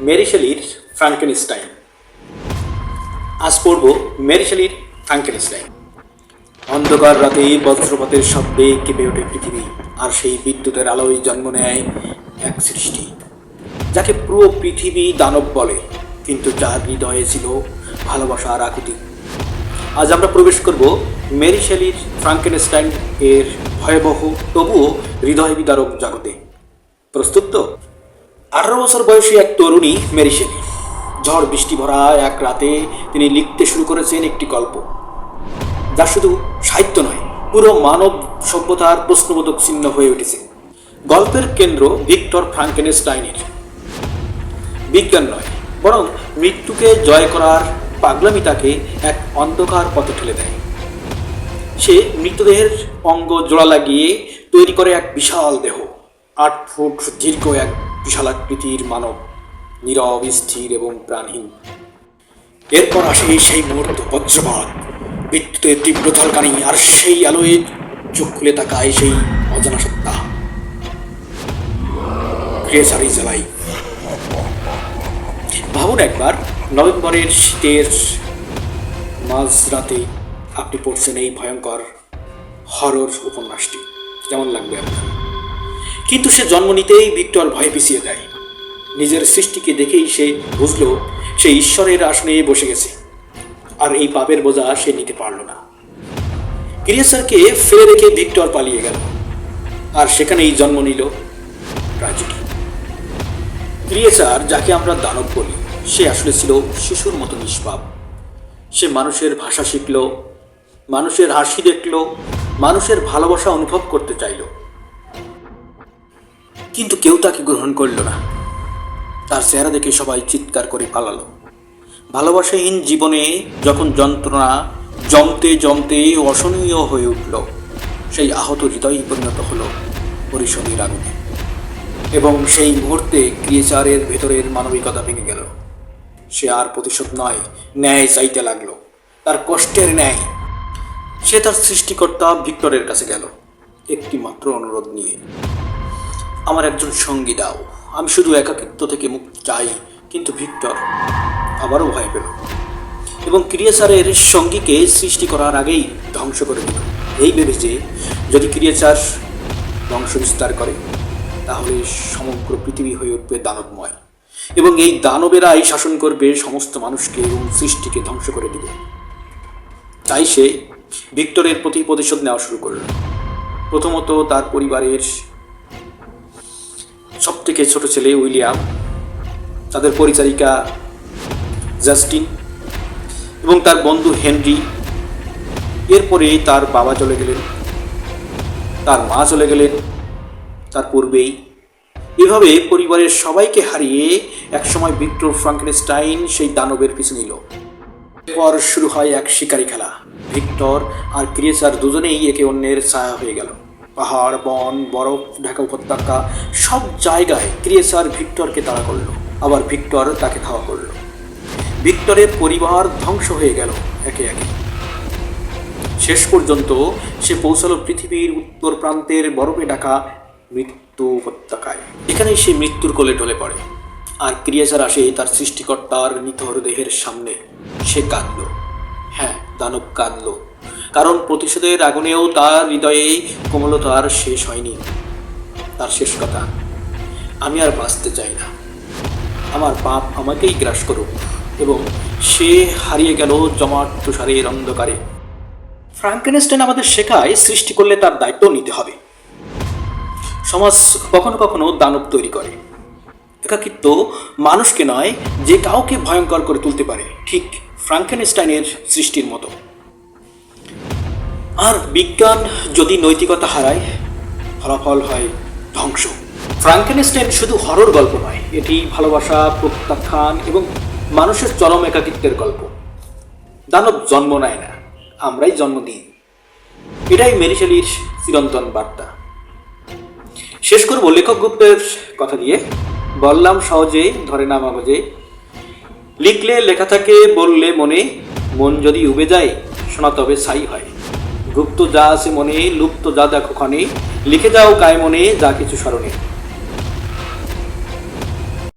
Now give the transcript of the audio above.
Mary শেলির Frankenstein আজ পড়ব Mary শেলির Frankenstein অন্ধকার রাতে বজ্রপাতের শব্দে কেঁপে ওঠে পৃথিবী, আর সেই বিদ্যুতের আলোয় জন্ম নেয় এক সৃষ্টি, যাকে পুরো পৃথিবী দানব বলে, কিন্তু যার হৃদয়ে ছিল ভালোবাসার আকুতি। আজ আমরা প্রবেশ করব মেরি শেলির ফ্রাঙ্কেনস্টাইন এর ভয়াবহ, তবুও হৃদয় বিদারক জগতে। প্রস্তুত তো? আঠারো বছর বয়সী এক তরুণী মেরি শেলি ঝড় বৃষ্টি ভরা এক রাতে তিনি লিখতে শুরু করেছেন একটি গল্প। যা শুধু সাহিত্য নয়, পুরো মানব সভ্যতার প্রশ্নবোধক চিহ্ন হয়ে উঠেছে। গল্পের কেন্দ্র ভিক্টর ফ্রাঙ্কেনস্টাইনের। বিজ্ঞান নয়, বরং মৃত্যুকে জয় করার পাগলামি তাকে এক অন্ধকার পথে ঠেলে দেয়। সে মৃতদেহের অঙ্গ জোড়া লাগিয়ে তৈরি করে এক বিশাল দেহ, আট ফুট দীর্ঘ এক বিশালাকৃতির মানব, নীরব, স্থির এবং প্রাণহীন। এরপর আসে সেই মুহূর্ত বজ্রপাত। বিদ্যুতের তীব্র ঝলকানি আর সেই আলোয় চোখ খুলে তাকায় সেই অজানা সত্তা। ক্রেসারি ভাবুন একবার, নভেম্বরের শীতের মাঝরাতে আপনি পড়ছেন এই ভয়ঙ্কর হরর উপন্যাসটি। কেমন লাগবে আপনার? কিন্তু সে জন্ম নিতেই ভিক্টর ভয়ে পিছিয়ে দেয়। নিজের সৃষ্টিকে দেখেই সে বুঝলো, সে ঈশ্বরের আসনে বসে গেছে। আর এই পাপের বোঝা সে নিতে পারল না। ক্রিয়েসারকে ফেলে রেখে ভিক্টর পালিয়ে গেল। আর সেখানেই জন্ম নিল ট্র্যাজেডি। ক্রিয়েচার যাকে আমরা দানব বলি, সে আসলে ছিল শিশুর মতো নিষ্পাপ। সে মানুষের ভাষা শিখল, মানুষের হাসি দেখল, মানুষের ভালোবাসা অনুভব করতে চাইল। কিন্তু কেউ তাকে গ্রহণ করল না। তার চেহারা দেখে সবাই চিৎকার করে পালালো। ভালোবাসাহীন জীবনে যখন যন্ত্রণা জমতে জমতে অসহনীয় হয়ে উঠল, সেই আহত হৃদয় পরিণত হলো পরিষদের আগুনে। এবং সেই মুহূর্তে ক্রিয়েচারের ভেতরের মানবিকতা ভেঙে গেল। সে আর প্রতিশোধ নয়, ন্যায় চাইতে লাগল। তার কষ্টের ন্যায়। সে তার সৃষ্টিকর্তা ভিক্টরের কাছে গেল। একটি মাত্র অনুরোধ নিয়ে। আমার একজন সঙ্গী দাও। আমি শুধু একাকিত্ব থেকে মুক্তি চাই, কিন্তু ভিক্টর আবারও ভয় পেল। এবং ক্রিয়েচারের সঙ্গীকে সৃষ্টি করার আগেই ধ্বংস করে দিল। এই ভেবে যে, যদি ক্রিয়েচার বংশ বিস্তার করে, তাহলে সমগ্র পৃথিবী হয়ে উঠবে দানবময়। এবং এই দানবেরাই শাসন করবে সমস্ত মানুষকে এবং সৃষ্টিকে ধ্বংস করে দিবে। তাই সে ভিক্টরের প্রতি প্রতিশোধ নেওয়া শুরু করল। প্রথমত তার পরিবারের থেকে ছোট ছেলে উইলিয়াম, তাদের পরিচারিকা জাস্টিন এবং তার বন্ধু হেনরি। এরপরে তার বাবা চলে গেলেন, তার মা চলে গেলেন, তার পূর্বেই। এভাবে পরিবারের সবাইকে হারিয়ে একসময় ভিক্টর ফ্রাঙ্কেনস্টাইন সেই দানবের পিছু নিল। এরপর শুরু হয় এক শিকারি খেলা। ভিক্টর আর ক্রিয়েচার দুজনেই একে অন্যের ছায়া হয়ে গেল। পাহাড়, বন, বরফ, ঢাকা উপত্যকা, সব জায়গায় ক্রিয়েচার ভিক্টরকে তাড়া করল। আবার ভিক্টর তাকে ধাওয়া করল। ভিক্টরের পরিবার ধ্বংস হয়ে গেল একে একে। শেষ পর্যন্ত সে পৌঁছালো পৃথিবীর উত্তর প্রান্তের বরফে ঢাকা মৃত্যু উপত্যকায়। এখানেই সে মৃত্যুর কোলে ঢলে পড়ে। আর ক্রিয়েচার আসে তার সৃষ্টিকর্তার নিথর দেহের সামনে। সে কাঁদল। হ্যাঁ দানব কাঁদল। কারণ প্রতিশোধের আগুনেও তার হৃদয়ে কোমলতার শেষ হয়নি। তার শেষ কথা, আমি আর বাঁচতে চাই না। আমার পাপ আমাকেই গ্রাস করুক এবং সে হারিয়ে গেল জমাট তুষারের অন্ধকারে। ফ্রাঙ্কেনস্টাইন আমাদের শেখায় সৃষ্টি করলে তার দায়িত্ব নিতে হবে। সমাজ কখনো কখনো দানব তৈরি করে। একাকিত্ব মানুষকে নয়, যে কাউকে ভয়ঙ্কর করে তুলতে পারে। ঠিক ফ্রাঙ্কেনস্টাইনের সৃষ্টির মতো। আর বিজ্ঞান যদি নৈতিকতা হারায়, ফলাফল হয় ধ্বংস। ফ্রাঙ্কেনস্টাইন শুধু হরর গল্প নয়, এটি ভালোবাসা, প্রত্যাখ্যান এবং মানুষের চরম একাকিত্বের গল্প। দানব জন্ম নেয় না, আমরাই জন্ম দিই। এটাই মেরিশালির চিরন্তন বার্তা। শেষ করব লেখক গুপ্তের কথা দিয়ে। বললাম সহজে, ধরে না মাগজে। লিখলে লেখা থাকে, বললে মনে। মন যদি উবে যায়, শোনা তবে ছাই হয়। গুপ্ত যা আছে মনে, লুপ্ত যা দেখো ক্ষণে। লিখে যাও গায়ে মনে, যা কিছু স্মরণে।